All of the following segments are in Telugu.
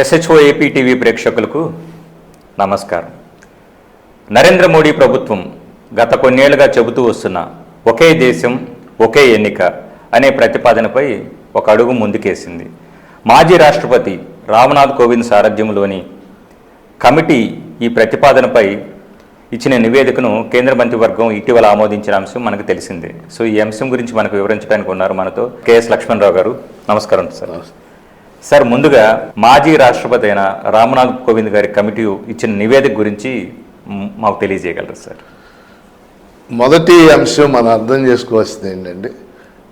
ఎస్హెచ్ఓ ఏపీ టీవీ ప్రేక్షకులకు నమస్కారం. నరేంద్ర మోడీ ప్రభుత్వం గత కొన్నేళ్ళుగా చెబుతూ వస్తున్న ఒకే దేశం ఒకే ఎన్నిక అనే ప్రతిపాదనపై ఒక అడుగు ముందుకేసింది. మాజీ రాష్ట్రపతి రామ్నాథ్ కోవింద్ సారథ్యంలోని కమిటీ ఈ ప్రతిపాదనపై ఇచ్చిన నివేదికను కేంద్ర మంత్రివర్గం ఇటీవల ఆమోదించిన అంశం మనకు తెలిసిందే. సో ఈ అంశం గురించి మనకు వివరించడానికి ఉన్నారు మనతో కెఎస్ లక్ష్మణరావు గారు. నమస్కారం సార్. సార్ ముందుగా మాజీ రాష్ట్రపతి అయిన రామ్నాథ్ కోవింద్ గారి కమిటీ ఇచ్చిన నివేదిక గురించి మాకు తెలియజేయగలరు సార్? మొదటి అంశం మనం అర్థం చేసుకోవాల్సింది ఏంటంటే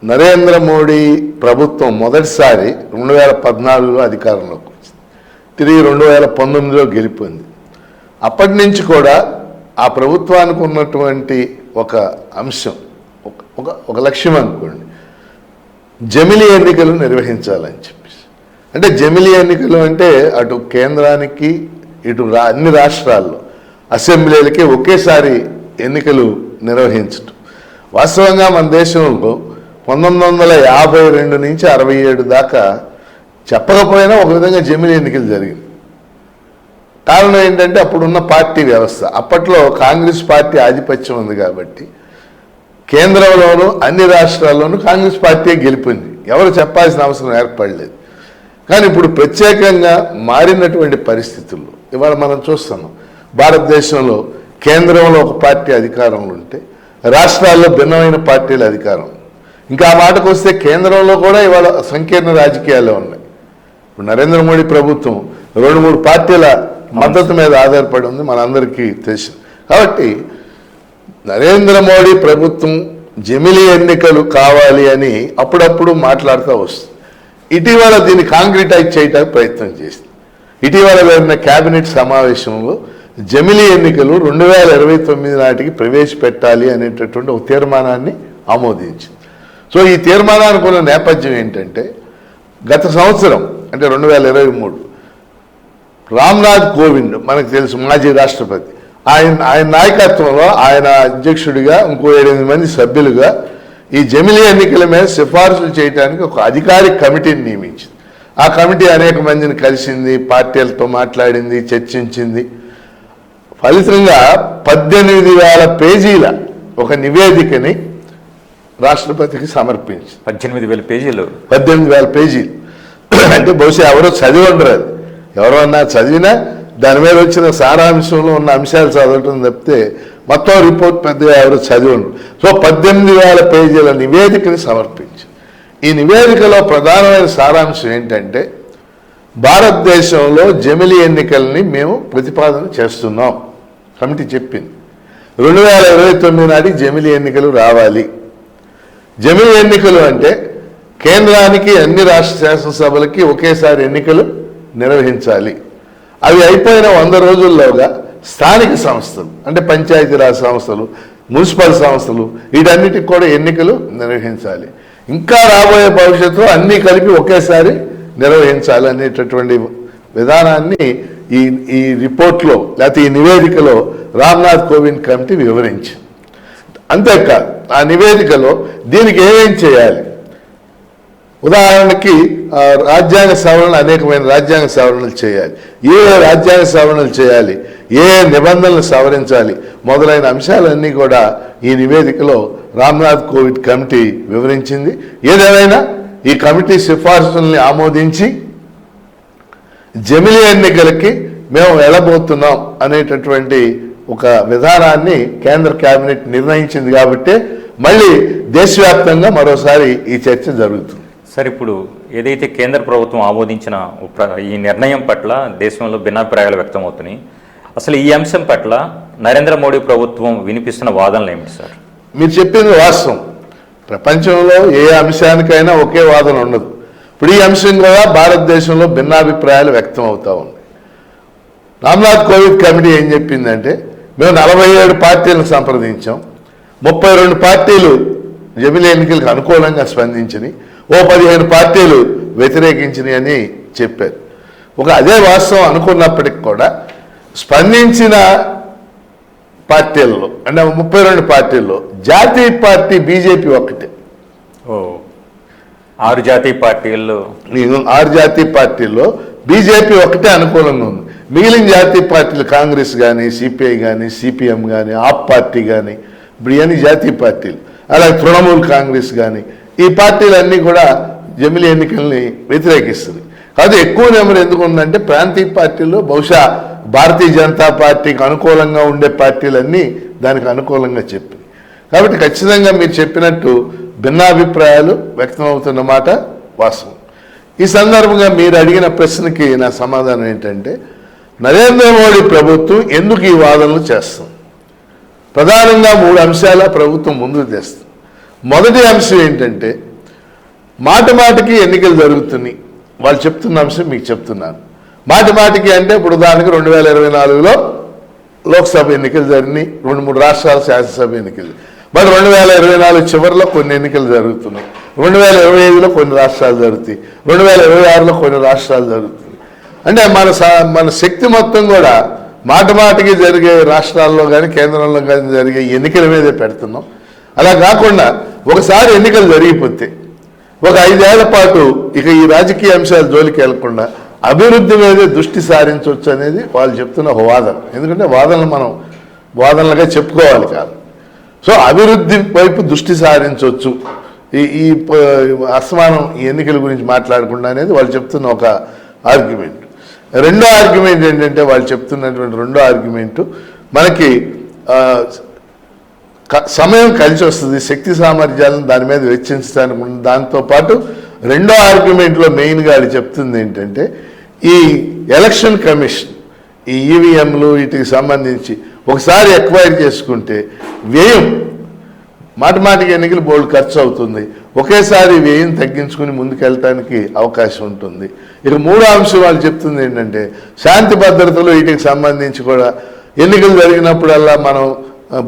నరేంద్ర మోడీ ప్రభుత్వం మొదటిసారి రెండు వేల పద్నాలుగులో అధికారంలోకి వచ్చింది. తిరిగి రెండు వేల పంతొమ్మిదిలో గెలిపింది. అప్పటి నుంచి కూడా ఆ ప్రభుత్వానికి ఉన్నటువంటి ఒక అంశం ఒక- ఒక ఒక లక్ష్యం అనుకోండి. జమిలీ ఎన్నికలు నిర్వహించాలని చెప్పి. అంటే జమిలీ ఎన్నికలు అంటే అటు కేంద్రానికి ఇటు రా అన్ని రాష్ట్రాల్లో అసెంబ్లీలకి ఒకేసారి ఎన్నికలు నిర్వహించటం. వాస్తవంగా మన దేశంలో పంతొమ్మిది వందల యాభై రెండు నుంచి అరవై ఏడు దాకా చెప్పకపోయినా ఒక విధంగా జమిలీ ఎన్నికలు జరిగింది. కారణం ఏంటంటే అప్పుడున్న పార్టీ వ్యవస్థ. అప్పట్లో కాంగ్రెస్ పార్టీ ఆధిపత్యం ఉంది కాబట్టి కేంద్రంలోనూ అన్ని రాష్ట్రాల్లోనూ కాంగ్రెస్ పార్టీ గెలిపింది. ఎవరు చెప్పాల్సిన అవసరం ఏర్పడలేదు. కానీ ఇప్పుడు ప్రత్యేకంగా మారినటువంటి పరిస్థితుల్లో ఇవాళ మనం చూస్తున్నాం భారతదేశంలో కేంద్రంలో ఒక పార్టీ అధికారంలో ఉంటే రాష్ట్రాల్లో భిన్నమైన పార్టీల అధికారం. ఇంకా ఆ మాటకు వస్తే కేంద్రంలో కూడా ఇవాళ సంకీర్ణ రాజకీయాలే ఉన్నాయి. ఇప్పుడు నరేంద్ర మోడీ ప్రభుత్వం రెండు మూడు పార్టీల మద్దతు మీద ఆధారపడి ఉంది మనందరికీ తెలుసు. కాబట్టి నరేంద్ర మోడీ ప్రభుత్వం జమిలీ ఎన్నికలు కావాలి అని అప్పుడప్పుడు మాట్లాడుతూ వస్తుంది. ఇటీవల దీన్ని కాంక్రిటైజ్ చేయడానికి ప్రయత్నం చేసింది. ఇటీవల జరిగిన కేబినెట్ సమావేశంలో జమిలీ ఎన్నికలు రెండు వేల ఇరవై తొమ్మిది నాటికి ప్రవేశపెట్టాలి అనేటటువంటి ఒక తీర్మానాన్ని ఆమోదించింది. సో ఈ తీర్మానానికి ఉన్న నేపథ్యం ఏంటంటే గత సంవత్సరం అంటే రెండు వేల ఇరవై మూడు రామ్నాథ్ కోవింద్ మనకు తెలుసు మాజీ రాష్ట్రపతి ఆయన ఆయన నాయకత్వంలో ఆయన అధ్యక్షుడిగా ఇంకో ఎనిమిది మంది సభ్యులుగా ఈ జమిలీ ఎన్నికల మీద సిఫార్సులు చేయడానికి ఒక అధికారిక కమిటీని నియమించింది. ఆ కమిటీ అనేక మందిని కలిసింది పార్టీలతో మాట్లాడింది చర్చించింది. ఫలితంగా పద్దెనిమిది వేల పేజీల ఒక నివేదికని రాష్ట్రపతికి సమర్పించింది. పద్దెనిమిది వేల పేజీలు? పద్దెనిమిది వేల పేజీలు. అంటే బహుశా ఎవరో చదివి ఉండరు అది ఎవరో అన్నా చదివినా దాని మీద వచ్చిన సారాంశంలో ఉన్న అంశాలు చదవటం తప్పితే మొత్తం రిపోర్ట్ పెద్దగా ఎవరు చదివి సో పద్దెనిమిది వేల పేజీల నివేదికని సమర్పించి ఈ నివేదికలో ప్రధానమైన సారాంశం ఏంటంటే భారతదేశంలో జమిలి ఎన్నికల్ని మేము ప్రతిపాదన చేస్తున్నాం. కమిటీ చెప్పింది. రెండు వేల ఇరవై తొమ్మిది నాటికి జమిలి ఎన్నికలు రావాలి. జమిలి ఎన్నికలు అంటే కేంద్రానికి అన్ని రాష్ట్ర శాసనసభలకి ఒకేసారి ఎన్నికలు నిర్వహించాలి. అవి అయిపోయిన వంద రోజుల్లోగా స్థానిక సంస్థలు అంటే పంచాయతీరాజ్ సంస్థలు మున్సిపల్ సంస్థలు వీటన్నిటికి కూడా ఎన్నికలు నిర్వహించాలి. ఇంకా రాబోయే భవిష్యత్తులో అన్నీ కలిపి ఒకేసారి నిర్వహించాలి అనేటటువంటి విధానాన్ని ఈ ఈ రిపోర్ట్లో లేకపోతే ఈ నివేదికలో రామ్నాథ్ కోవింద్ కమిటీ వివరించింది. అంతేకాదు ఆ నివేదికలో దీనికి ఏమేం చేయాలి? ఉదాహరణకి రాజ్యాంగ సవరణ అనేకమైన రాజ్యాంగ సవరణలు చేయాలి. ఏ ఏ రాజ్యాంగ సవరణలు చేయాలి? ఏ నిబంధనలు సవరించాలి? మొదలైన అంశాలన్నీ కూడా ఈ నివేదికలో రామ్నాథ్ కోవిడ్ కమిటీ వివరించింది. ఏదేమైనా ఈ కమిటీ సిఫార్సుల్ని ఆమోదించి జమిలీ ఎన్నికలకి మేము వెళ్ళబోతున్నాం అనేటటువంటి ఒక విధానాన్ని కేంద్ర కేబినెట్ నిర్ణయించింది కాబట్టి మళ్ళీ దేశవ్యాప్తంగా మరోసారి ఈ చర్చ జరుగుతుంది. సార్ ఇప్పుడు ఏదైతే కేంద్ర ప్రభుత్వం ఆమోదించిన ప్ర- ఈ నిర్ణయం పట్ల దేశంలో భిన్నాభిప్రాయాలు వ్యక్తమవుతున్నాయి. అసలు ఈ అంశం పట్ల నరేంద్ర మోడీ ప్రభుత్వం వినిపిస్తున్న వాదనలు ఏమిటి సార్? మీరు చెప్పింది వాస్తవం. ప్రపంచంలో ఏ అంశానికైనా ఒకే వాదన ఉండదు. ఇప్పుడు ఈ అంశం కూడా భారతదేశంలో భిన్నాభిప్రాయాలు వ్యక్తం అవుతూ ఉన్నాయి. రామ్నాథ్ కోవింద్ కమిటీ ఏం చెప్పిందంటే మేము నలభై ఏడు పార్టీలను సంప్రదించాం. ముప్పై రెండు పార్టీలు జమిలి ఎన్నికలకు అనుకూలంగా స్పందించని ఓ పదిహేను పార్టీలు వ్యతిరేకించినాయి అని చెప్పారు. ఒక అదే వాస్తవం అనుకున్నప్పటికి కూడా స్పందించిన పార్టీల్లో అంటే ముప్పై రెండు పార్టీల్లో జాతీయ పార్టీ బీజేపీ ఒక్కటే. ఓ ఆరు జాతీయ పార్టీల్లో. ఆరు జాతీయ పార్టీల్లో బీజేపీ ఒకటే అనుకూలంగా ఉంది. మిగిలిన జాతీయ పార్టీలు కాంగ్రెస్ కానీ సిపిఐ కానీ సిపిఎం కానీ ఆప్ పార్టీ కానీ ఇప్పుడు ఇవన్నీ జాతీయ పార్టీలు. అలాగే తృణమూల్ కాంగ్రెస్ కానీ ఈ పార్టీలన్నీ కూడా జమిలి ఎన్నికల్ని వ్యతిరేకిస్తుంది. కాదు ఎక్కువ నెంబర్ ఎందుకు ఉందంటే ప్రాంతీయ పార్టీల్లో బహుశా భారతీయ జనతా పార్టీకి అనుకూలంగా ఉండే పార్టీలన్నీ దానికి అనుకూలంగా చెప్పి. కాబట్టి ఖచ్చితంగా మీరు చెప్పినట్టు భిన్నాభిప్రాయాలు వ్యక్తమవుతున్న మాట వాస్తవం. ఈ సందర్భంగా మీరు అడిగిన ప్రశ్నకి నా సమాధానం ఏంటంటే నరేంద్ర మోడీ ప్రభుత్వం ఎందుకు ఈ వాదనలు చేస్తుంది? ప్రధానంగా మూడు అంశాల ప్రభుత్వం ముందుకు తెస్తుంది. మొదటి అంశం ఏంటంటే మాట మాటికి ఎన్నికలు జరుగుతున్నాయి. వాళ్ళు చెప్తున్న అంశం మీకు చెప్తున్నాను. మాటి మాటికి అంటే ఇప్పుడు దానికి రెండు వేల ఇరవై నాలుగులో లోక్సభ ఎన్నికలు జరిగినాయి. రెండు మూడు రాష్ట్రాల శాసనసభ ఎన్నికలు. మరి రెండు వేల ఇరవై నాలుగు చివరిలో కొన్ని ఎన్నికలు జరుగుతున్నాయి. రెండు వేల ఇరవై ఐదులో కొన్ని రాష్ట్రాలు జరుగుతాయి. రెండు వేల ఇరవై ఆరులో కొన్ని రాష్ట్రాలు జరుగుతుంది అంటే మన మన శక్తి మొత్తం కూడా మాట మాటికి జరిగే రాష్ట్రాల్లో కానీ కేంద్రంలో కానీ జరిగే ఎన్నికల మీదే పెడుతున్నాం. అలా కాకుండా ఒకసారి ఎన్నికలు జరిగిపోతే ఒక ఐదేళ్ళ పాటు ఇక ఈ రాజకీయ అంశాలు జోలికి వెళ్ళకుండా అభివృద్ధి మీదే దృష్టి సారించవచ్చు అనేది వాళ్ళు చెప్తున్న ఒక వాదన. ఎందుకంటే వాదనలు మనం వాదనలుగా చెప్పుకోవాలి కాదు. సో అభివృద్ధి వైపు దృష్టి సారించవచ్చు. ఈ ఈ అసమానం ఈ ఎన్నికల గురించి మాట్లాడకుండా అనేది వాళ్ళు చెప్తున్న ఒక ఆర్గ్యుమెంట్ రెండో ఆర్గ్యుమెంట్ ఏంటంటే వాళ్ళు చెప్తున్నటువంటి రెండో ఆర్గ్యుమెంట్ మనకి సమయం కలిసి వస్తుంది. శక్తి సామర్థ్యాలను దాని మీద వెచ్చించడానికి దాంతోపాటు రెండో ఆర్గ్యుమెంట్లో మెయిన్గా అది చెప్తుంది ఏంటంటే ఈ ఎలక్షన్ కమిషన్ ఈ ఈవీఎంలు వీటికి సంబంధించి ఒకసారి ఎక్వైర్ చేసుకుంటే వ్యయం మాటమాటికి ఎన్నికలు బోల్డ్ ఖర్చు అవుతుంది. ఒకేసారి వ్యయం తగ్గించుకుని ముందుకెళ్ళటానికి అవకాశం ఉంటుంది. ఇక మూడో అంశం వాళ్ళు చెప్తుంది ఏంటంటే శాంతి భద్రతలు వీటికి సంబంధించి కూడా ఎన్నికలు జరిగినప్పుడల్లా మనం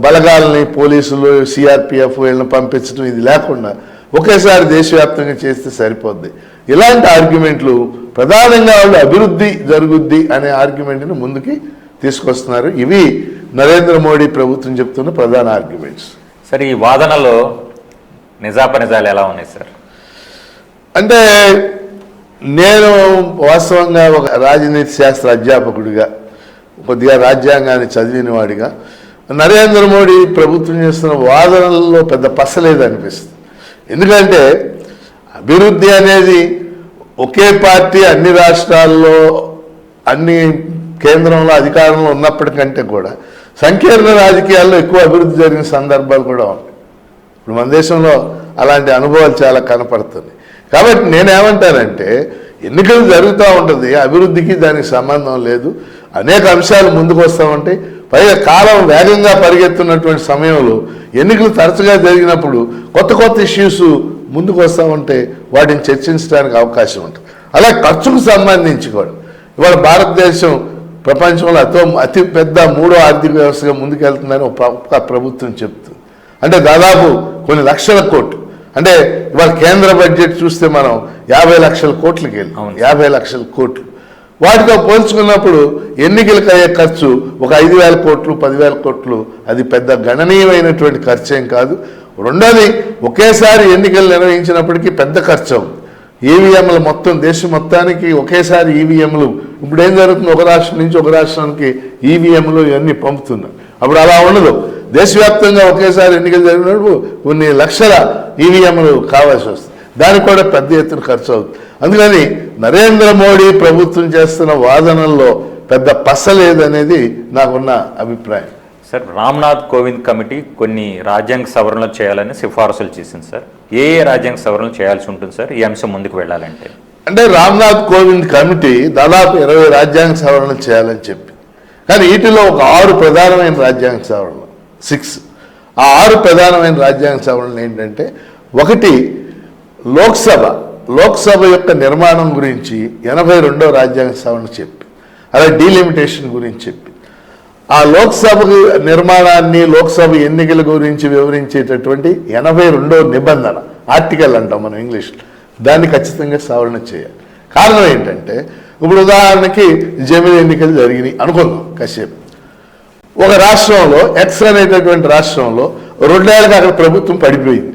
బలగాలని పోలీసులు సిఆర్పిఎఫ్ వీళ్ళని పంపించడం ఇది లేకుండా ఒకేసారి దేశవ్యాప్తంగా చేస్తే సరిపోద్ది. ఇలాంటి ఆర్గ్యుమెంట్లు ప్రధానంగా వాళ్ళు అభివృద్ధి జరుగుద్ది అనే ఆర్గ్యుమెంట్ని ముందుకి తీసుకొస్తున్నారు. ఇవి నరేంద్ర మోడీ ప్రభుత్వం చెప్తున్న ప్రధాన ఆర్గ్యుమెంట్స్. సార్ ఈ వాదనలో నిజాపనిజాలు ఎలా ఉన్నాయి సార్? అంటే నేను వాస్తవంగా ఒక రాజనీతి శాస్త్ర అధ్యాపకుడిగా కొద్దిగా రాజ్యాంగాన్ని చదివిన వాడిగా నరేంద్ర మోడీ ప్రభుత్వం చేస్తున్న వాదనల్లో పెద్ద పసలేదు అనిపిస్తుంది. ఎందుకంటే అభివృద్ధి అనేది ఒకే పార్టీ అన్ని రాష్ట్రాల్లో అన్ని కేంద్రంలో అధికారంలో ఉన్నప్పటికంటే కూడా సంకీర్ణ రాజకీయాల్లో ఎక్కువ అభివృద్ధి జరిగిన సందర్భాలు కూడా ఉన్నాయి. ఇప్పుడు మన దేశంలో అలాంటి అనుభవాలు చాలా కనపడుతుంది కాబట్టి నేనేమంటానంటే ఎన్నికలు జరుగుతూ ఉంటుంది అభివృద్ధికి దానికి సంబంధం లేదు అనేక అంశాలు ముందుకు వస్తూ ఉంటాయి పైగా కాలం వేగంగా పరిగెత్తున్నటువంటి సమయంలో ఎన్నికలు తరచుగా జరిగినప్పుడు కొత్త కొత్త ఇష్యూస్ ముందుకు వస్తూ ఉంటే వాటిని చర్చించడానికి అవకాశం ఉంటుంది. అలా ఖర్చుకు సంబంధించి కూడా ఇవాళ భారతదేశం ప్రపంచంలో అతో అతి పెద్ద మూడో ఆర్థిక వ్యవస్థగా ముందుకెళ్తుందని ఒక ప్ర- ఒక ప్రభుత్వం చెప్తుంది. అంటే దాదాపు కొన్ని లక్షల కోట్లు. అంటే ఇవాళ కేంద్ర బడ్జెట్ చూస్తే మనం యాభై లక్షల కోట్లకి వెళ్ళి. యాభై లక్షల కోట్లు. వాటితో పోల్చుకున్నప్పుడు ఎన్నికలకు అయ్యే ఖర్చు ఒక ఐదు వేల కోట్లు పదివేల కోట్లు అది పెద్ద గణనీయమైనటువంటి ఖర్చు ఏం కాదు. రెండోది ఒకేసారి ఎన్నికలు నిర్వహించినప్పటికీ పెద్ద ఖర్చు. అవుతుంది ఈవీఎంలు మొత్తం దేశం మొత్తానికి ఒకేసారి ఈవీఎంలు ఇప్పుడు ఏం జరుగుతుంది? ఒక రాష్ట్రం నుంచి ఒక రాష్ట్రానికి ఈవీఎంలు ఇవన్నీ పంపుతున్నారు. అప్పుడు అలా ఉండదు. దేశవ్యాప్తంగా ఒకేసారి ఎన్నికలు జరిగినప్పుడు కొన్ని లక్షల ఈవీఎంలు కావాల్సి వస్తుంది. దానికి కూడా పెద్ద ఎత్తున ఖర్చు అవుతుంది. అందుకని నరేంద్ర మోడీ ప్రభుత్వం చేస్తున్న వాదనల్లో పెద్ద పస లేదనేది నాకున్న అభిప్రాయం. సార్ రామ్నాథ్ కోవింద్ కమిటీ కొన్ని రాజ్యాంగ సవరణలు చేయాలని సిఫారసులు చేసింది సార్. ఏ ఏ రాజ్యాంగ సవరణలు చేయాల్సి ఉంటుంది సార్ ఈ అంశం ముందుకు వెళ్ళాలంటే? అంటే రామ్నాథ్ కోవింద్ కమిటీ దాదాపు ఇరవై రాజ్యాంగ సవరణలు చేయాలని చెప్పి. కానీ వీటిలో ఒక ఆరు ప్రధానమైన రాజ్యాంగ సవరణలు సిక్స్. ఆ ఆరు ప్రధానమైన రాజ్యాంగ సవరణలు ఏంటంటే ఒకటి లోక్సభ. లోక్సభ యొక్క నిర్మాణం గురించి ఎనభై రెండో రాజ్యాంగ సవరణ చెప్పి అలా డీలిమిటేషన్ గురించి చెప్పి. ఆ లోక్సభ నిర్మాణాన్ని లోక్సభ ఎన్నికల గురించి వివరించేటటువంటి ఎనభై రెండో నిబంధన ఆర్టికల్ అంటాం మనం ఇంగ్లీష్ దాన్ని ఖచ్చితంగా సవరణ చేయాలి. కారణం ఏంటంటే ఇప్పుడు ఉదాహరణకి జమిలి ఎన్నికలు జరిగినాయి అనుకుందాం కాసేపు. ఒక రాష్ట్రంలో ఎక్స్ అనేటటువంటి రాష్ట్రంలో రెండేళ్ళకి అక్కడ ప్రభుత్వం పడిపోయింది.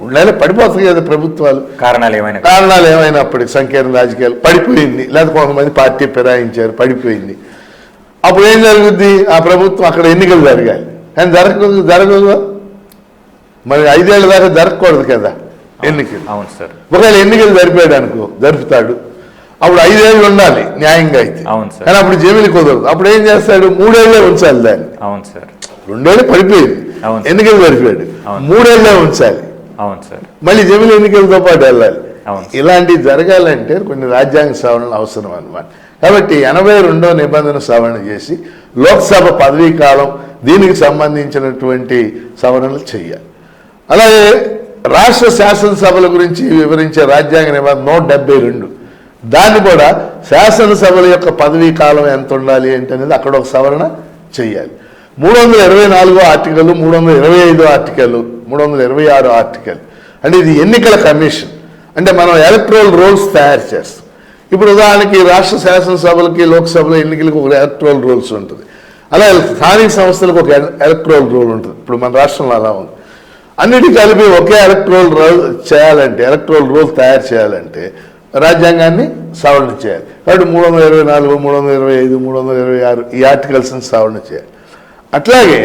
ఉండేలా పడిపోతుంది కదా ప్రభుత్వాలు. కారణాలు ఏమైనా? కారణాలు ఏమైనా అప్పటికి సంకీర్ణ రాజకీయాలు? పడిపోయింది. లేదా కొంతమంది పార్టీ ఫిరాయించారు పడిపోయింది. అప్పుడు ఏం జరుగుద్ది? ఆ ప్రభుత్వం అక్కడ ఎన్నికలు జరగాలి. కానీ జరగదు జరగదు మరి ఐదేళ్ళ దాకా జరగకూడదు కదా ఎన్నికలు. అవును. సార్. ఒకవేళ ఎన్నికలు జరిపాడు అనుకో జరుపుతాడు. అప్పుడు ఐదేళ్ళు ఉండాలి న్యాయంగా అయితే. అవును సార్. కానీ అప్పుడు జమిలి కుదరదు. అప్పుడు ఏం చేస్తాడు? మూడేళ్ళే ఉంచాలి దాన్ని. అవును సార్. రెండేళ్ళు పడిపోయింది. అవును. ఎన్నికలు జరిపాడు. మూడేళ్ళే ఉంచాలి. అవును సార్. మళ్ళీ జమిలి ఎన్నికలతో పాటు వెళ్ళాలి. అవును. ఇలాంటివి జరగాలంటే కొన్ని రాజ్యాంగ సవరణలు అవసరం అన్నమాట. కాబట్టి ఎనభై రెండో నిబంధన సవరణ చేసి లోక్సభ పదవీ కాలం దీనికి సంబంధించినటువంటి సవరణలు చేయాలి. అలాగే రాష్ట్ర శాసనసభల గురించి వివరించే రాజ్యాంగ నిబంధన నూట డెబ్బై రెండు. దాన్ని కూడా శాసనసభల యొక్క పదవీ కాలం ఎంత ఉండాలి ఏంటి అనేది అక్కడ ఒక సవరణ చేయాలి. మూడు వందల ఇరవై నాలుగో ఆర్టికల్ మూడు వందల ఇరవై ఐదో ఆర్టికల్ మూడు వందల ఇరవై ఆరో ఆర్టికల్. అంటే ఇది ఎన్నికల కమిషన్. అంటే మనం ఎలక్ట్రల్ రోల్స్ తయారు చేస్తాం. ఇప్పుడు ఉదాహరణకి రాష్ట్ర శాసనసభలకి లోక్సభలో ఎన్నికలకు ఒక ఎలక్ట్రల్ రోల్స్ ఉంటుంది. అలా స్థానిక సంస్థలకు ఒక ఎలక్ట్రల్ రోల్ ఉంటుంది. ఇప్పుడు మన రాష్ట్రంలో అలా ఉంది. అన్నిటి కలిపి ఒకే ఎలక్ట్రల్ రోల్ చేయాలంటే ఎలక్ట్రల్ రోల్ తయారు చేయాలంటే రాజ్యాంగాన్ని సవరణ చేయాలి. కాబట్టి మూడు వందల ఇరవై నాలుగు మూడు వందల ఇరవై ఐదు మూడు వందల ఇరవై ఆరు ఈ ఆర్టికల్స్ని సవరణ చేయాలి. అట్లాగే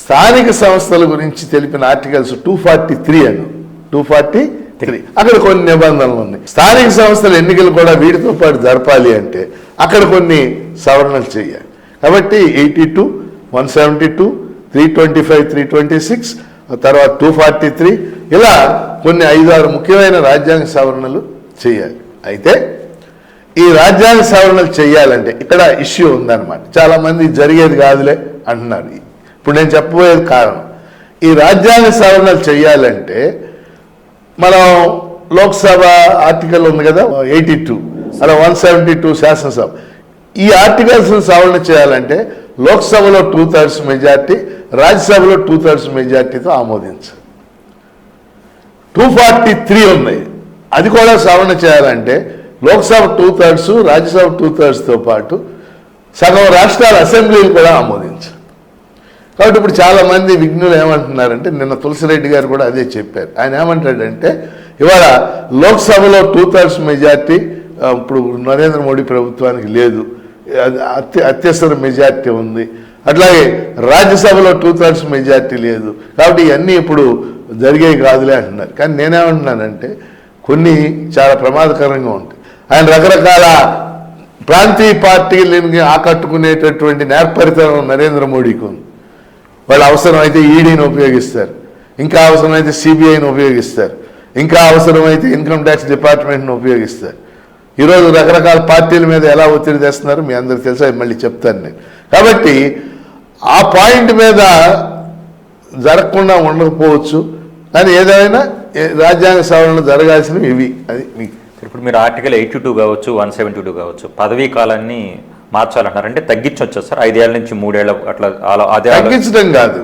స్థానిక సంస్థల గురించి తెలిపిన ఆర్టికల్స్ టూ ఫార్టీ త్రీ అను టూ ఫార్టీ త్రీ అక్కడ కొన్ని నిబంధనలు ఉన్నాయి. స్థానిక సంస్థల ఎన్నికలు కూడా వీటితో పాటు జరపాలి అంటే అక్కడ కొన్ని సవరణలు చేయాలి. కాబట్టి eighty two one seventy two three twenty five three twenty six తర్వాత టూ ఫార్టీ త్రీ ఇలా కొన్ని ఐదు ఆరు ముఖ్యమైన రాజ్యాంగ సవరణలు చేయాలి. అయితే ఈ రాజ్యాంగ సవరణలు చేయాలంటే ఇక్కడ ఇష్యూ ఉందన్నమాట. చాలామంది జరిగేది కాదులే. అంటున్నారు. ఇప్పుడు నేను చెప్పబోయేది కారణం. ఈ రాజ్యాంగ సవరణలు చేయాలంటే మనం లోక్సభ ఆర్టికల్ ఉంది కదా ఎయిటీ టూ అలా వన్ సెవెంటీ టూ శాసనసభ. ఈ ఆర్టికల్స్ సవరణ చేయాలంటే లోక్సభలో టూ థర్డ్స్ మెజార్టీ రాజ్యసభలో టూ థర్డ్స్ మెజార్టీతో ఆమోదించాలి టూ ఫార్టీ త్రీ ఉన్నాయి అది కూడా సవరణ చేయాలంటే Lok Sabha two thirds Rajya Sabha two థర్డ్స్తో పాటు సగం రాష్ట్రాల అసెంబ్లీలు కూడా ఆమోదించాలి కాబట్టి ఇప్పుడు చాలా మంది విఘ్నులు ఏమంటున్నారంటే నిన్న తులసిరెడ్డి గారు కూడా అదే చెప్పారు. ఆయన ఏమంటాడంటే ఇవాళ లోక్సభలో టూ థర్డ్స్ మెజార్టీ ఇప్పుడు నరేంద్ర మోడీ ప్రభుత్వానికి లేదు. అది అత్య అత్యవసర మెజార్టీ ఉంది. అట్లాగే రాజ్యసభలో టూ థర్డ్స్ మెజార్టీ లేదు. కాబట్టి ఇవన్నీ ఇప్పుడు జరిగేవి కాదులే అంటున్నారు. కానీ నేనేమంటున్నానంటే కొన్ని చాలా ప్రమాదకరంగా ఉంటాయి. ఆయన రకరకాల ప్రాంతీయ పార్టీలని ఆకట్టుకునేటటువంటి నేర్పరితనం నరేంద్ర మోడీకి ఉంది. వాళ్ళు అవసరమైతే ఈడీని ఉపయోగిస్తారు. ఇంకా అవసరమైతే సిబిఐని ఉపయోగిస్తారు. ఇంకా అవసరమైతే ఇన్కమ్ ట్యాక్స్ డిపార్ట్మెంట్ని ఉపయోగిస్తారు. ఈరోజు రకరకాల పార్టీల మీద ఎలా ఒత్తిడి తెస్తున్నారు మీ అందరికి తెలుసా? అది మళ్ళీ చెప్తాను నేను. కాబట్టి ఆ పాయింట్ మీద జరగకుండా ఉండకపోవచ్చు. కానీ ఏదైనా రాజ్యాంగ సవరణలు జరగాల్సినవి ఇవి. అది మీకు. ఇప్పుడు మీరు ఆర్టికల్ ఎయిటీ టూ కావచ్చు వన్ సెవెంటీ టూ కావచ్చు పదవీ కాలాన్ని మార్చాలంటారు అంటే తగ్గించవచ్చు సార్ ఐదేళ్ళ నుంచి మూడేళ్ళ అట్లా అదే తగ్గించడం కాదు.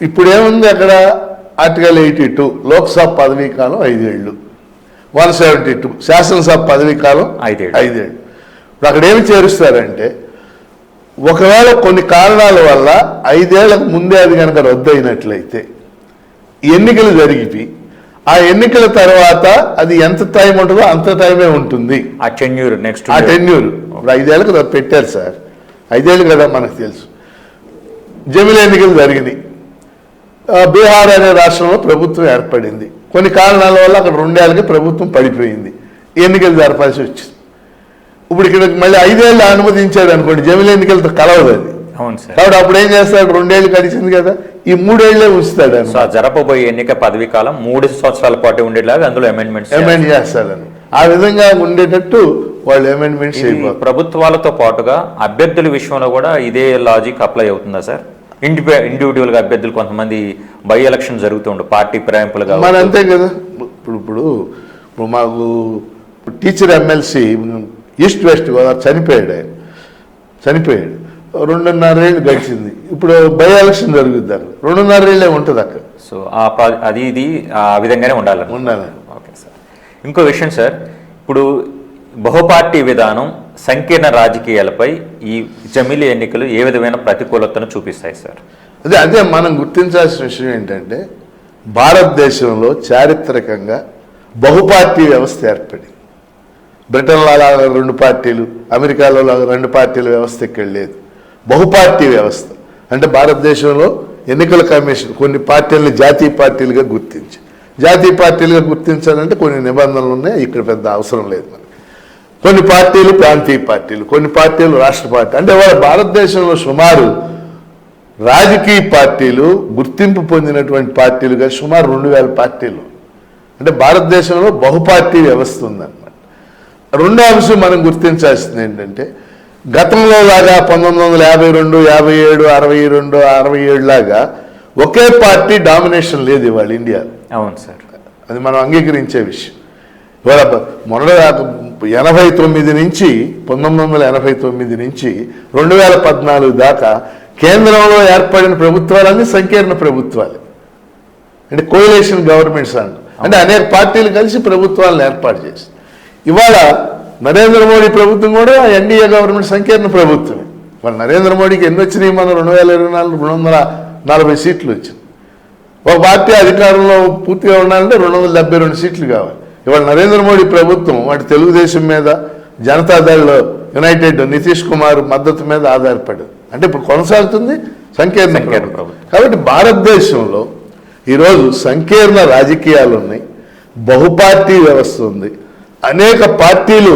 ఇప్పుడు ఏముంది అక్కడ? ఆర్టికల్ ఎయిటీ టూ లోక్సభ పదవీ కాలం ఐదేళ్ళు వన్ సెవెంటీ టూ శాసనసభ పదవీ కాలం ఐదేళ్ళు. ఐదేళ్ళు ఇప్పుడు అక్కడ ఏమి చేరుస్తారంటే ఒకవేళ కొన్ని కారణాల వల్ల ఐదేళ్ళకు ముందే అది కనుక రద్దు అయినట్లయితే ఎన్నికలు జరిగి ఆ ఎన్నికల తర్వాత అది ఎంత టైం ఉంటుందో అంత టైమే ఉంటుంది. ఆ టెన్యూర్ నెక్స్ట్ ఆ టెన్యూర్. ఇప్పుడు ఐదేళ్ళకి రద్దు పెట్టారు సార్. ఐదేళ్ళు కదా మనకు తెలుసు. జమిలి ఎన్నికలు జరిగినాయి. బీహార్ అనే రాష్ట్రంలో ప్రభుత్వం ఏర్పడింది. కొన్ని కారణాల వల్ల అక్కడ రెండేళ్ళకి ప్రభుత్వం పడిపోయింది. ఎన్నికలు జరపాల్సి వచ్చింది. ఇప్పుడు ఇక్కడ మళ్ళీ ఐదేళ్ళు అనుమతించాడు అనుకోండి జమిలి ఎన్నికలతో కలవదు అది. కాబట్టి అప్పుడు ఏం చేస్తాడు? రెండేళ్ళు గడిచింది కదా. ఈ మూడేళ్ళే ఉంచుతాడు సో జరపబోయే ఎన్నిక పదవీ కాలం మూడు సంవత్సరాల పాటు ఉండేలాగా అందులో అమెండ్మెంట్స్ అమెండ్ చేస్తాడని. ఆ విధంగా ఉండేటట్టు వాళ్ళు అమెండ్మెంట్స్ చేయబోతున్నారు. ప్రభుత్వాలతో పాటుగా అభ్యర్థుల విషయంలో కూడా ఇదే లాజిక్ అప్లై అవుతుందా సార్? ఇండిపి ఇండివిజువల్గా అభ్యర్థులు కొంతమంది బై ఎలక్షన్ జరుగుతుండు పార్టీ ఫిరాయింపులుగా మరి అంతే కదా. ఇప్పుడు ఇప్పుడు ఇప్పుడు మాకు teacher MLC east west Godavari చనిపోయాడు ఆయన. చనిపోయాడు. రెండున్నరేళ్ళు గడిచింది. ఇప్పుడు బై ఎలక్షన్ జరుగుద్ది అక్కడ రెండున్నరేళ్ళే ఉంటుంది అక్కడ. సో ఆ అది ఇది ఆ విధంగానే ఉండాలి ఉండాలి ఓకే సార్. ఇంకో విషయం సార్ ఇప్పుడు బహుపార్టీ విధానం సంకీర్ణ రాజకీయాలపై ఈ జమిలి ఎన్నికలు ఏ విధమైన ప్రతికూలతను చూపిస్తాయి సార్? అదే అదే మనం గుర్తించాల్సిన విషయం ఏంటంటే భారతదేశంలో చారిత్రకంగా బహుపార్టీ వ్యవస్థ ఏర్పడింది. బ్రిటన్లో అలా రెండు పార్టీలు అమెరికాలో రెండు పార్టీల వ్యవస్థ ఇక్కడ లేదు. బహుపార్టీ వ్యవస్థ. అంటే భారతదేశంలో ఎన్నికల కమిషన్ కొన్ని పార్టీలను జాతీయ పార్టీలుగా గుర్తించి జాతీయ పార్టీలుగా గుర్తించాలంటే కొన్ని నిబంధనలు ఉన్నాయి ఇక్కడ పెద్ద అవసరం లేదు మనకి కొన్ని పార్టీలు ప్రాంతీయ పార్టీలు కొన్ని పార్టీలు రాష్ట్ర పార్టీ అంటే వాళ్ళ భారతదేశంలో సుమారు రాజకీయ పార్టీలు గుర్తింపు పొందినటువంటి పార్టీలుగా సుమారు రెండు వేల పార్టీలు. అంటే భారతదేశంలో బహుపార్టీ వ్యవస్థ ఉందన్నమాట. రెండో అంశం మనం గుర్తించాల్సింది ఏంటంటే గతంలో లాగా పంతొమ్మిది వందల యాభై రెండు యాభై ఏడు అరవై రెండు అరవై ఏడు లాగా ఒకే పార్టీ డామినేషన్ లేదు ఇవాళ ఇండియాలో అవును సార్. అది మనం అంగీకరించే విషయం. ఇవాళ మొన్న ఎనభై తొమ్మిది నుంచి పంతొమ్మిది వందల ఎనభై తొమ్మిది నుంచి రెండు వేల పద్నాలుగు దాకా కేంద్రంలో ఏర్పడిన ప్రభుత్వాలన్నీ సంకీర్ణ ప్రభుత్వాలు. అంటే కోయిలేషన్ గవర్నమెంట్స్ అంట అంటే అనేక పార్టీలు కలిసి ప్రభుత్వాలను ఏర్పాటు చేసి ఇవాళ నరేంద్ర మోడీ ప్రభుత్వం కూడా ఎన్డీఏ గవర్నమెంట్ సంకీర్ణ ప్రభుత్వమే మరి నరేంద్ర మోడీకి ఎన్ని వచ్చినాయి? మనం రెండు వేల ఇరవై నాలుగు రెండు వందల నలభై సీట్లు వచ్చింది ఒక పార్టీ అధికారంలో పూర్తిగా ఉండాలంటే రెండు వందల డెబ్బై రెండు సీట్లు కావాలి. ఇవాళ నరేంద్ర మోడీ ప్రభుత్వం వాటి తెలుగుదేశం మీద జనతాదళ్ యునైటెడ్ నితీష్ కుమార్ మద్దతు మీద ఆధారపడింది. అంటే ఇప్పుడు కొనసాగుతుంది సంకీర్ణ కాబట్టి భారతదేశంలో ఈరోజు సంకీర్ణ రాజకీయాలు ఉన్నాయి. బహుపార్టీ వ్యవస్థ ఉంది. అనేక పార్టీలు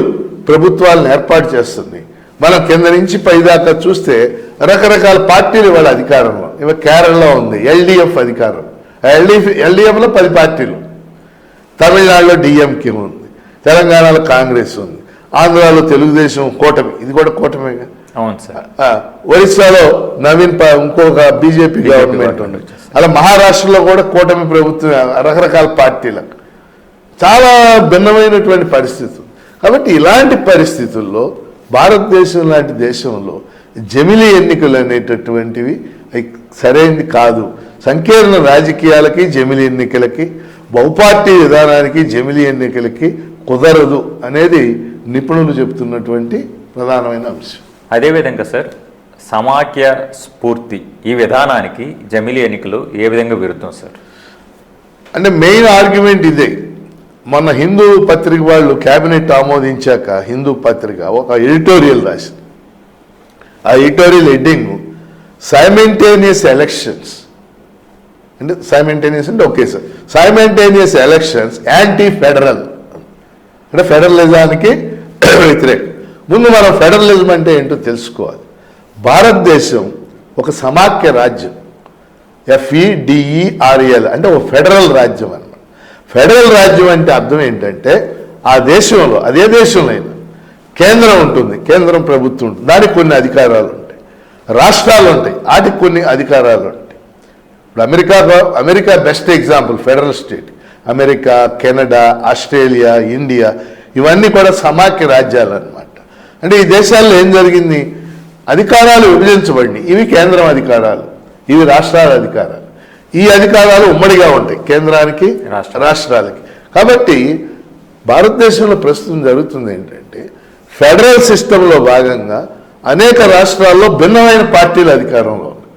ప్రభుత్వాలను ఏర్పాటు చేస్తుంది. మనం కింద నుంచి పైదాకా చూస్తే రకరకాల పార్టీలు వాళ్ళ అధికారంలో. ఇవ కేరళలో ఉంది ఎల్డిఎఫ్ అధికారం. ఎల్డిఎఫ్ ఎల్డిఎఫ్లో పది పార్టీలు. తమిళనాడులో డిఎంకే ఉంది తెలంగాణలో కాంగ్రెస్ ఉంది ఆంధ్రాలో తెలుగుదేశం కూటమి. ఇది కూడా కూటమిగా అవును సార్. ఒరిస్సాలో నవీన్ ఇంకొక బీజేపీ గవర్నమెంట్ ఉంది. అలా మహారాష్ట్రలో కూడా కూటమి ప్రభుత్వం రకరకాల పార్టీలకు. చాలా భిన్నమైనటువంటి పరిస్థితులు. కాబట్టి ఇలాంటి పరిస్థితుల్లో భారతదేశం లాంటి దేశంలో జమిలీ ఎన్నికలు అనేటటువంటివి సరైనది కాదు. సంకీర్ణ రాజకీయాలకి జమిలీ ఎన్నికలకి బహుపార్టీ విధానానికి జమిలీ ఎన్నికలకి కుదరదు అనేది నిపుణులు చెప్తున్నటువంటి ప్రధానమైన అంశం. అదేవిధంగా సార్ సమాఖ్య స్ఫూర్తి ఈ విధానానికి జమిలీ ఎన్నికలు ఏ విధంగా విరుద్ధం సార్? అంటే మెయిన్ ఆర్గ్యుమెంట్ ఇదే. మన హిందూ పత్రిక వాళ్ళు క్యాబినెట్ ఆమోదించాక హిందూ పత్రిక ఒక ఎడిటోరియల్ రాసింది. ఆ ఎడిటోరియల్ హెడ్డింగ్ సైమెంటేనియస్ ఎలక్షన్స్. అంటే సైమెంటేనియస్ అంటే okay sir. Simultaneous elections anti federal అంటే ఫెడరలిజానికి వ్యతిరేకం. ముందు మనం ఫెడరలిజం అంటే ఏంటో తెలుసుకోవాలి. భారతదేశం ఒక సమాఖ్య రాజ్యం. ఎఫ్ఈడిఈఆర్ఎల్ అంటే ఒక ఫెడరల్ రాజ్యం అని ఫెడరల్ రాజ్యం అంటే అర్థం ఏంటంటే ఆ దేశంలో అదే దేశంలో కేంద్రం ఉంటుంది కేంద్రం ప్రభుత్వం ఉంటుంది దానికి కొన్ని అధికారాలు ఉంటాయి. రాష్ట్రాలు ఉంటాయి వాటికి కొన్ని అధికారాలు ఉంటాయి. ఇప్పుడు America America best example federal state America Canada Australia India ఇవన్నీ కూడా సమాఖ్య రాజ్యాలు అన్నమాట. అంటే ఈ దేశాల్లో ఏం జరిగింది? అధికారాలు విభజించబడినాయి. ఇవి కేంద్రం అధికారాలు ఇవి రాష్ట్రాల అధికారాలు. ఈ అధికారాలు ఉమ్మడిగా ఉంటాయి కేంద్రానికి రాష్ట్ర- రాష్ట్రాలకి. కాబట్టి భారతదేశంలో ప్రస్తుతం జరుగుతుంది ఏంటంటే ఫెడరల్ సిస్టంలో భాగంగా అనేక రాష్ట్రాల్లో భిన్నమైన పార్టీల అధికారంలో ఉన్నాయి.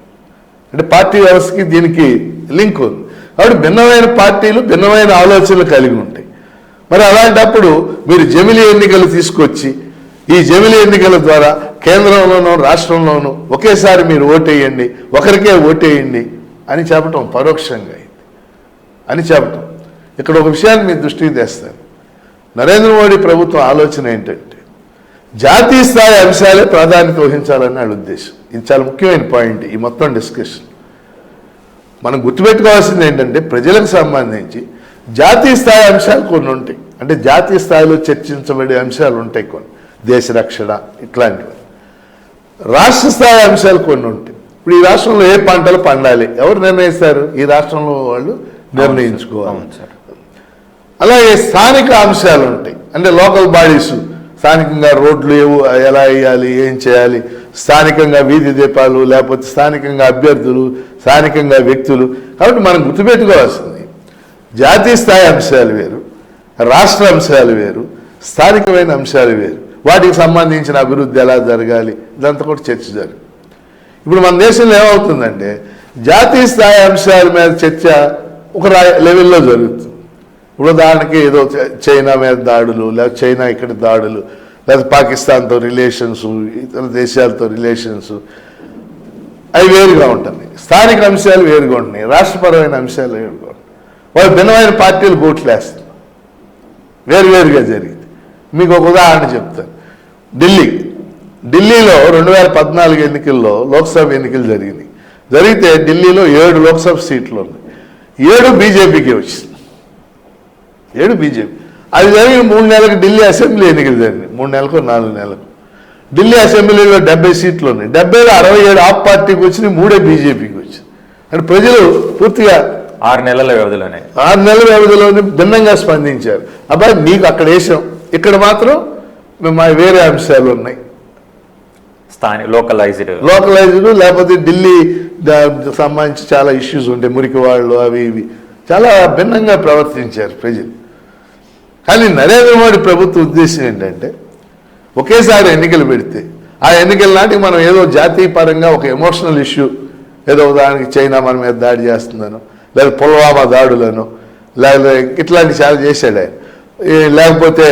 అంటే పార్టీ వ్యవస్థకి దీనికి లింక్ ఉంది. కాబట్టి భిన్నమైన పార్టీలు భిన్నమైన ఆలోచనలు కలిగి ఉంటాయి. మరి అలాంటప్పుడు మీరు జమిలి ఎన్నికలు తీసుకొచ్చి ఈ జమిలి ఎన్నికల ద్వారా కేంద్రంలోనూ రాష్ట్రంలోనూ ఒకేసారి మీరు ఓటేయండి ఒకరికే ఓటేయండి అని చెప్పటం పరోక్షంగా అయింది అని చెప్పటం. ఇక్కడ ఒక విషయాన్ని మీ దృష్టికి తెస్తాను. నరేంద్ర మోడీ ప్రభుత్వం ఆలోచన ఏంటంటే జాతీయ స్థాయి అంశాలే ప్రాధాన్యత వహించాలని వాళ్ళ ఉద్దేశం. ఇది చాలా ముఖ్యమైన పాయింట్ ఈ మొత్తం డిస్కషన్. మనం గుర్తుపెట్టుకోవాల్సింది ఏంటంటే ప్రజలకు సంబంధించి జాతీయ స్థాయి అంశాలు కొన్ని ఉంటాయి. అంటే జాతీయ స్థాయిలో చర్చించబడే అంశాలు ఉంటాయి కొన్ని. దేశ రక్షణ ఇట్లాంటివి. రాష్ట్ర స్థాయి అంశాలు కొన్ని ఉంటాయి. ఇప్పుడు ఈ రాష్ట్రంలో ఏ పంటలు పండాలి? ఎవరు నిర్ణయిస్తారు? ఈ రాష్ట్రంలో వాళ్ళు నిర్ణయించుకోవాలి. అలాగే స్థానిక అంశాలు ఉంటాయి. అంటే లోకల్ బాడీస్ స్థానికంగా రోడ్లు ఏవు ఎలా వేయాలి ఏం చేయాలి స్థానికంగా వీధి దీపాలు లేకపోతే స్థానికంగా అభ్యర్థులు స్థానికంగా వ్యక్తులు. కాబట్టి మనం గుర్తుపెట్టుకోవాల్సింది జాతీయ స్థాయి అంశాలు వేరు రాష్ట్ర అంశాలు వేరు స్థానికమైన అంశాలు వేరు. వాటికి సంబంధించిన అభివృద్ధి ఎలా జరగాలి ఇదంతా కూడా చర్చ జరుగుతుంది. ఇప్పుడు మన దేశంలో ఏమవుతుందంటే జాతీయ స్థాయి అంశాల మీద చర్చ ఒక లెవెల్లో జరుగుతుంది. ఇప్పుడు ఉదాహరణకి ఏదో చైనా మీద దాడులు లేదా చైనా ఇక్కడ దాడులు లేదా పాకిస్తాన్తో రిలేషన్స్ ఇతర దేశాలతో రిలేషన్స్ అవి వేరుగా ఉంటుంది స్థానిక అంశాలు వేరుగా ఉంటున్నాయి. రాష్ట్రపరమైన అంశాలు వేరుగా ఉంటాయి వాళ్ళు భిన్నమైన పార్టీలు ఓట్లేస్తారు వేరువేరుగా జరిగింది. మీకు ఒక ఉదాహరణ చెప్తాను. ఢిల్లీ. ఢిల్లీలో రెండు వేల పద్నాలుగు ఎన్నికల్లో లోక్సభ ఎన్నికలు జరిగినాయి. జరిగితే ఢిల్లీలో ఏడు లోక్సభ సీట్లు ఉన్నాయి. ఏడు బీజేపీకి వచ్చింది. ఏడు బీజేపీ. అది జరిగిన మూడు నెలలకు ఢిల్లీ అసెంబ్లీ ఎన్నికలు జరిగినాయి. మూడు నెలలకు నాలుగు నెలలకు. ఢిల్లీ అసెంబ్లీలో డెబ్బై సీట్లు ఉన్నాయి. డెబ్బైలో అరవై ఏడు ఆప్ పార్టీకి వచ్చినాయి మూడే బీజేపీకి వచ్చింది అంటే ప్రజలు పూర్తిగా ఆరు నెలల వ్యవధిలోనే. ఆరు నెలల వ్యవధిలోనే భిన్నంగా స్పందించారు. అబ్బాయి మీకు అక్కడ వేసాం. ఇక్కడ మాత్రం మా వేరే అంశాలు ఉన్నాయి. స్థానిక లోకలైజ్డ్ లోకలైజ్డ్ లేకపోతే ఢిల్లీ సంబంధించి చాలా ఇష్యూస్ ఉంటాయి. మురికి వాళ్ళు అవి ఇవి. చాలా భిన్నంగా ప్రవర్తించారు ప్రజలు. కానీ నరేంద్ర మోడీ ప్రభుత్వ ఉద్దేశం ఏంటంటే ఒకేసారి ఎన్నికలు పెడితే ఆ ఎన్నికల నాటికి మనం ఏదో జాతీయ పరంగా ఒక ఎమోషనల్ ఇష్యూ ఏదో ఉదాహరణకి చైనా మన మీద దాడి చేస్తుందనో లేదా పుల్వామా దాడులను లేదా ఇట్లాంటి చాలా చేశాడు ఆయన. లేకపోతే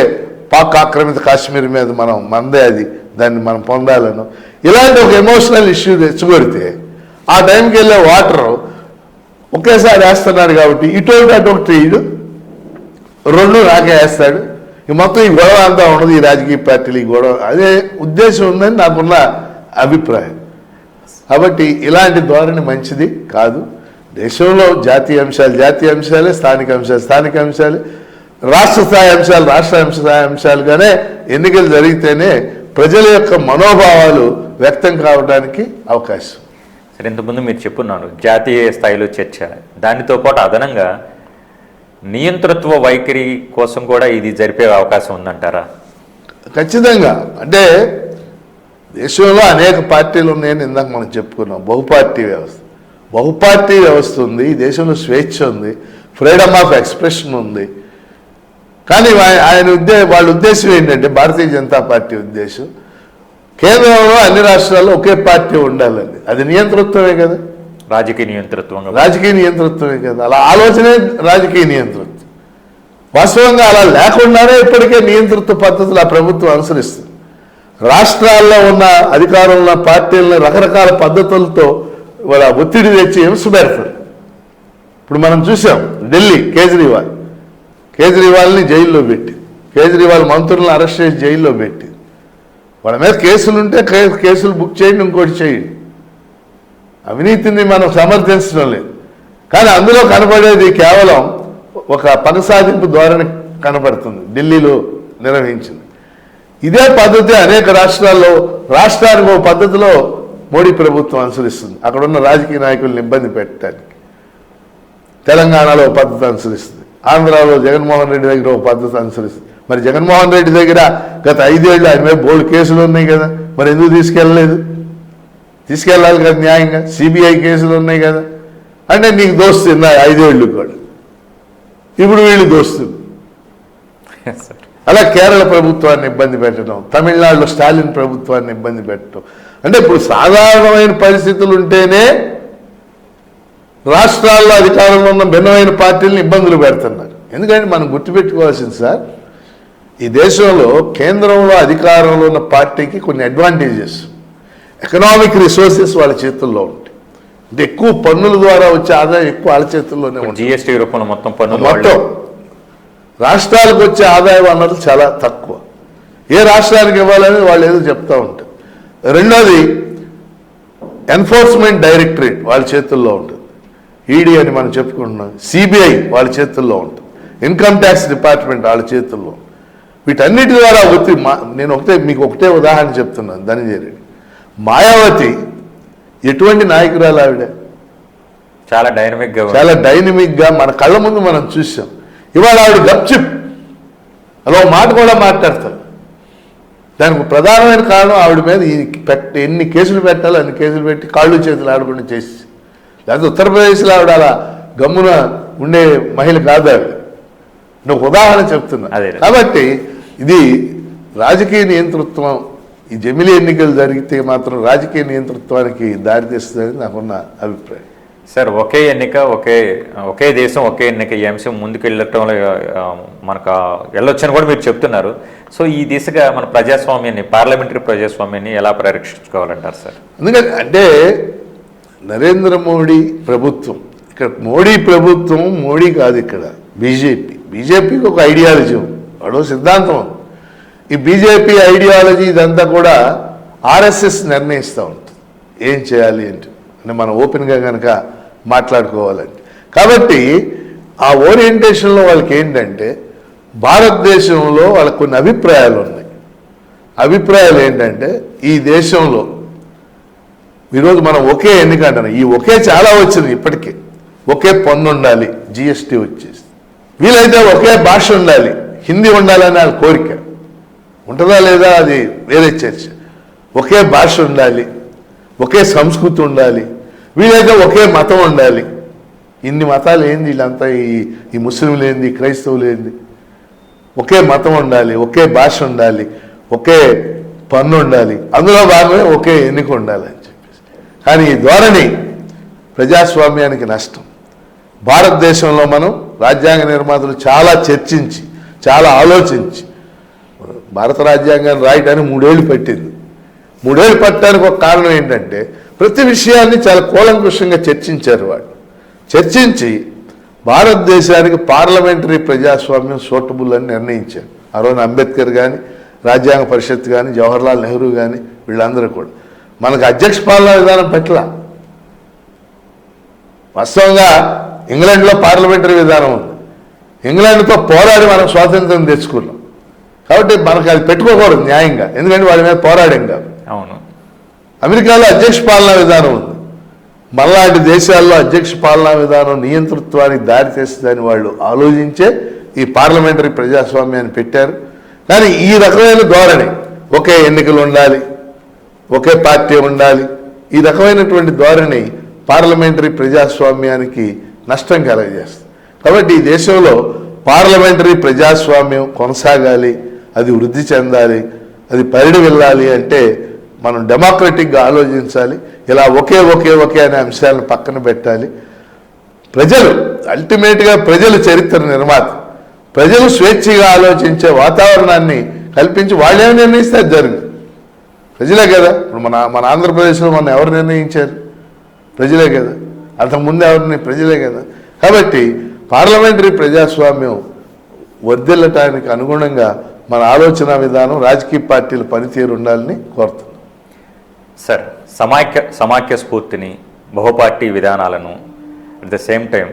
పాక్ ఆక్రమిత కాశ్మీర్ మీద మనం మందే అది దాన్ని మనం పొందాలను. ఇలాంటి ఒక ఎమోషనల్ ఇష్యూ తెచ్చుకొడితే ఆ టైంకి వెళ్ళే వాటర్ ఒకేసారి వేస్తున్నాడు కాబట్టి ఇటువంటి అటు ఒకటి ఇడు రెండు నాకే వేస్తాడు. ఈ మొత్తం ఈ గొడవ అంతా ఉండదు ఈ రాజకీయ పార్టీలు ఈ గొడవ. అదే ఉద్దేశం ఉందని నాకున్న అభిప్రాయం. కాబట్టి ఇలాంటి ధోరణి మంచిది కాదు. దేశంలో జాతీయ అంశాలు జాతీయ అంశాలే స్థానిక అంశాలు స్థానిక అంశాలు. రాష్ట్ర స్థాయి అంశాలు రాష్ట్ర అంశ స్థాయి అంశాలుగానే ఎన్నికలు జరిగితేనే ప్రజల యొక్క మనోభావాలు వ్యక్తం కావడానికి అవకాశం. సరే ఇంతకుముందు మీరు చెప్పున్నారు జాతీయ స్థాయిలో చర్చ. దానితో పాటు అదనంగా నియంతృత్వ వైఖరి కోసం కూడా ఇది జరిపే అవకాశం ఉందంటారా? ఖచ్చితంగా. అంటే దేశంలో అనేక పార్టీలు ఉన్నాయని ఇందాక మనం చెప్పుకున్నాం. బహుపార్టీ వ్యవస్థ. బహుపార్టీ వ్యవస్థ ఉంది దేశంలో స్వేచ్ఛ ఉంది ఫ్రీడమ్ ఆఫ్ ఎక్స్ప్రెషన్ ఉంది. కానీ ఆయన ఉద్దే వాళ్ళ ఉద్దేశం ఏంటంటే భారతీయ జనతా పార్టీ ఉద్దేశం కేంద్రంలో అన్ని రాష్ట్రాల్లో ఒకే పార్టీ ఉండాలని అది నియంతృత్వమే కదా. రాజకీయ నియంతృత్వంగా రాజకీయ నియంతృత్వమే కదా. అలా ఆలోచనే రాజకీయ నియంతృత్వం. వాస్తవంగా అలా లేకుండానే ఇప్పటికే నియంతృత్వ పద్ధతులు ఆ ప్రభుత్వం అనుసరిస్తుంది. రాష్ట్రాల్లో ఉన్న అధికారంలో ఉన్న పార్టీలను రకరకాల పద్ధతులతో వాళ్ళ ఒత్తిడి తెచ్చి హింస ఇప్పుడు మనం చూసాం ఢిల్లీ కేజ్రీవాల్. కేజ్రీవాల్ని జైల్లో పెట్టి కేజ్రీవాల్ మంత్రులను అరెస్ట్ చేసి జైల్లో పెట్టి. వాళ్ళ మీద కేసులు ఉంటే కేసులు బుక్ చేయండి ఇంకోటి చేయండి. అవినీతిని మనం సమర్థించడం లేదు. కానీ అందులో కనబడేది కేవలం ఒక పగసాధింపు ధోరణి కనబడుతుంది ఢిల్లీలో నిర్వహించింది. ఇదే పద్ధతి అనేక రాష్ట్రాల్లో రాష్ట్రానికి ఒక పద్ధతిలో మోడీ ప్రభుత్వం అనుసరిస్తుంది. అక్కడున్న రాజకీయ నాయకులను ఇబ్బంది పెట్టడానికి. తెలంగాణలో పద్ధతి అనుసరిస్తుంది. ఆంధ్రాలో జగన్మోహన్ రెడ్డి దగ్గర ఒక పద్ధతి అనుసరిస్తుంది. మరి జగన్మోహన్ రెడ్డి దగ్గర గత ఐదేళ్ళు ఆయన మీద బోల్డ్ కేసులు ఉన్నాయి కదా. మరి ఎందుకు తీసుకెళ్ళలేదు? తీసుకెళ్ళాలి కదా న్యాయంగా. సిబిఐ కేసులు ఉన్నాయి కదా. అంటే నీకు దోస్తు ఉన్నాయి ఐదేళ్ళు కూడా. ఇప్పుడు వీళ్ళు దోస్తులు అలా కేరళ ప్రభుత్వాన్ని ఇబ్బంది పెట్టడం తమిళనాడులో స్టాలిన్ ప్రభుత్వాన్ని ఇబ్బంది పెట్టడం. అంటే ఇప్పుడు సాధారణమైన పరిస్థితులు ఉంటేనే రాష్ట్రాల్లో అధికారంలో ఉన్న భిన్నమైన పార్టీలను ఇబ్బందులు పెడుతున్నారు. ఎందుకంటే మనం గుర్తుపెట్టుకోవాల్సింది సార్ ఈ దేశంలో కేంద్రంలో అధికారంలో ఉన్న పార్టీకి కొన్ని అడ్వాంటేజెస్ ఎకనామిక్ రిసోర్సెస్ వాళ్ళ చేతుల్లో ఉంటాయి. అంటే ఎక్కువ పన్నుల ద్వారా వచ్చే ఆదాయం ఎక్కువ వాళ్ళ చేతుల్లోనే ఉంటుంది. జిఎస్టీ రూపంలో మొత్తం పన్నులు మొత్తం. రాష్ట్రాలకు వచ్చే ఆదాయ వనరులు చాలా తక్కువ. ఏ రాష్ట్రానికి ఇవ్వాలని వాళ్ళు ఏదో చెప్తా ఉంటారు. రెండోది ఎన్ఫోర్స్మెంట్ డైరెక్టరేట్ వాళ్ళ చేతుల్లో ఉంటుంది. ఈడీ అని మనం చెప్పుకుంటున్నాం. సిబిఐ వాళ్ళ చేతుల్లో ఉంటుంది. ఇన్కమ్ ట్యాక్స్ డిపార్ట్మెంట్ వాళ్ళ చేతుల్లో. వీటన్నిటి ద్వారా ఒత్తి మా నేను ఒకటే మీకు ఒకటే ఉదాహరణ చెప్తున్నాను ధనంజయ రెడ్డి. మాయావతి ఎటువంటి నాయకురాలు ఆవిడ? చాలా డైనమిక్గా ఉంది. చాలా డైనమిక్గా మన కళ్ళ ముందు మనం చూసాం. ఇవాళ ఆవిడ గప్చిప్ అలా మాట కూడా మాట్లాడతారు దానికి ప్రధానమైన కారణం ఆవిడ మీద ఈ ఎన్ని కేసులు పెట్టాలో అన్ని కేసులు పెట్టి కాళ్ళు చేతులు ఆడకుండా చేసి లేకపోతే ఉత్తరప్రదేశ్లో ఆవిడ అలా గమ్మున ఉండే మహిళ కాదు ఆవిడ. ఒక ఉదాహరణ చెప్తున్నా. అదే. కాబట్టి ఇది రాజకీయ నియంతృత్వం ఈ జమిలీ ఎన్నికలు జరిగితే మాత్రం రాజకీయ నియంతృత్వానికి దారితీస్తుందని నాకున్న అభిప్రాయం. సార్ ఒకే ఎన్నిక ఒకే ఒకే దేశం ఒకే ఎన్నిక ఈ అంశం ముందుకెళ్ళటంలో మనకు వెళ్ళొచ్చని కూడా మీరు చెప్తున్నారు. సో ఈ దిశగా మన ప్రజాస్వామ్యాన్ని పార్లమెంటరీ ప్రజాస్వామ్యాన్ని ఎలా పరిరక్షించుకోవాలంటారు సార్? ఎందుకంటే అంటే నరేంద్ర మోడీ ప్రభుత్వం. ఇక్కడ మోడీ ప్రభుత్వం మోడీ కాదు ఇక్కడ బీజేపీ. బీజేపీకి ఒక ఐడియాలజీ ఉంది. సిద్ధాంతం. ఈ బీజేపీ ఐడియాలజీ ఇదంతా కూడా ఆర్ఎస్ఎస్ నిర్ణయిస్తూ ఉంటుంది. ఏం చేయాలి అంటే అని మనం ఓపెన్గా కనుక మాట్లాడుకోవాలంటే. కాబట్టి ఆ ఓరియంటేషన్లో వాళ్ళకి ఏంటంటే భారతదేశంలో వాళ్ళకు కొన్ని అభిప్రాయాలు ఉన్నాయి. అభిప్రాయాలు ఏంటంటే ఈ దేశంలో ఈరోజు మనం ఒకే ఎన్నిక అంటున్నాం ఈ ఒకే చాలా వచ్చింది ఇప్పటికే. ఒకే పన్ను ఉండాలి జిఎస్టీ వచ్చేసి. వీలైతే ఒకే భాష ఉండాలి హిందీ ఉండాలని వాళ్ళ కోరిక. ఉంటుందా లేదా అది వేరే చర్చ. ఒకే భాష ఉండాలి ఒకే సంస్కృతి ఉండాలి వీలైతే ఒకే మతం ఉండాలి. ఇన్ని మతాలు ఏంది వీళ్ళంతా? ఈ ఈ ముస్లింలు ఏంది? క్రైస్తవులు ఏంది? ఒకే మతం ఉండాలి ఒకే భాష ఉండాలి ఒకే పన్ను ఉండాలి. అందులో భాగమే ఒకే ఎన్నిక ఉండాలి. కానీ ఈ ధోరణి ప్రజాస్వామ్యానికి నష్టం. భారతదేశంలో మనం రాజ్యాంగ నిర్మాతలు చాలా చర్చించి చాలా ఆలోచించి భారత రాజ్యాంగాన్ని రాయటానికి మూడేళ్ళు పట్టింది. మూడేళ్ళు పట్టడానికి ఒక కారణం ఏంటంటే ప్రతి విషయాన్ని చాలా కూలంకుషంగా చర్చించారు వాళ్ళు. చర్చించి భారతదేశానికి పార్లమెంటరీ ప్రజాస్వామ్యం సూటబుల్ అని నిర్ణయించారు. ఆ రోజున అంబేద్కర్ కానీ రాజ్యాంగ పరిషత్ కానీ జవహర్లాల్ నెహ్రూ కానీ వీళ్ళందరూ కూడా. మనకు అధ్యక్ష పాలనా విధానం పట్ల వాస్తవంగా ఇంగ్లాండ్లో పార్లమెంటరీ విధానం ఉంది. ఇంగ్లాండ్తో పోరాడి మనం స్వాతంత్రం తెచ్చుకున్నాం. కాబట్టి మనకు అది పెట్టుకోకూడదు న్యాయంగా. ఎందుకంటే వాళ్ళ మీద పోరాడాం కాబట్టి అవును. అమెరికాలో అధ్యక్ష పాలనా విధానం ఉంది. మనలాంటి దేశాల్లో అధ్యక్ష పాలనా విధానం నియంతృత్వానికి దారి తీస్తుందని వాళ్ళు ఆలోచించే ఈ పార్లమెంటరీ ప్రజాస్వామ్యాన్ని పెట్టారు. కానీ ఈ రకమైన ధోరణి ఒకే ఎన్నికలు ఉండాలి ఒకే పార్టీ ఉండాలి. ఈ రకమైనటువంటి ధోరణి పార్లమెంటరీ ప్రజాస్వామ్యానికి నష్టం కలగజేస్తుంది. కాబట్టి ఈ దేశంలో పార్లమెంటరీ ప్రజాస్వామ్యం కొనసాగాలి అది వృద్ధి చెందాలి అది పరిడి వెళ్ళాలి అంటే మనం డెమోక్రటిక్గా ఆలోచించాలి ఇలా ఒకే ఒకే ఒకే అనే అంశాలను పక్కన పెట్టాలి. ప్రజలు అల్టిమేట్గా ప్రజలు చరిత్ర నిర్మాత ప్రజలు స్వేచ్ఛగా ఆలోచించే వాతావరణాన్ని కల్పించి వాళ్ళేమి నిర్ణయిస్తే జరుగుతుంది. ప్రజలే కదా. ఇప్పుడు మన మన ఆంధ్రప్రదేశ్లో మన ఎవరు నిర్ణయించారు? ప్రజలే కదా. అంతకుముందు ఎవరిని? ప్రజలే కదా. కాబట్టి పార్లమెంటరీ ప్రజాస్వామ్యం వర్దిల్లటానికి అనుగుణంగా మన ఆలోచన విధానం రాజకీయ పార్టీల పనితీరు ఉండాలని కోరుతున్నాం. సార్ సమాఖ్య సమాఖ్య స్ఫూర్తిని బహుపార్టీ విధానాలను అట్ ద సేమ్ టైం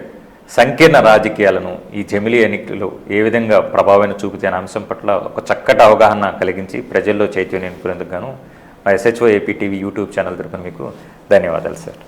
సంకీర్ణ రాజకీయాలను ఈ జమిలీ ఎన్నికలు ఏ విధంగా ప్రభావాన్ని చూపుతాయి అనే అంశం పట్ల ఒక చక్కటి అవగాహన కలిగించి ప్రజల్లో చైతన్యం నింపునేందుకు గాను మా SHO AP TV YouTube channel తరపున మీకు ధన్యవాదాలు సార్